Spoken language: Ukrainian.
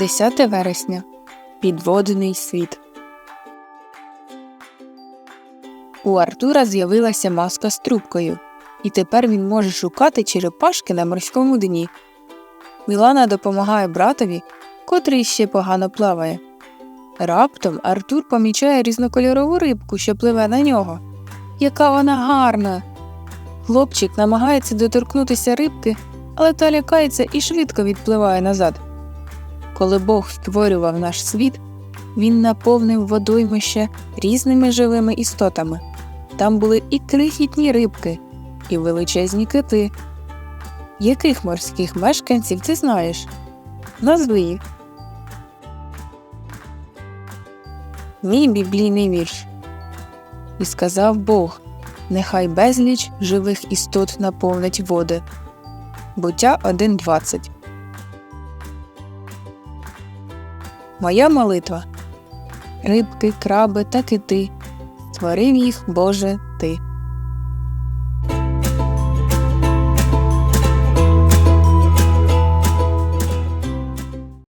10 вересня. Підводний світ. У Артура з'явилася маска з трубкою, і тепер він може шукати черепашки на морському дні. Мілана допомагає братові, котрий ще погано плаває. Раптом Артур помічає різнокольорову рибку, що пливе на нього. Яка вона гарна! Хлопчик намагається доторкнутися рибки, але та лякається і швидко відпливає назад. Коли Бог створював наш світ, він наповнив водоймище різними живими істотами. Там були і крихітні рибки, і величезні кити. Яких морських мешканців ти знаєш? Назви їх. Мій біблійний вірш. І сказав Бог, нехай безліч живих істот наповнить води. Буття 1.20 Моя молитва. Рибки, краби та кити. Створив їх, Боже, ти.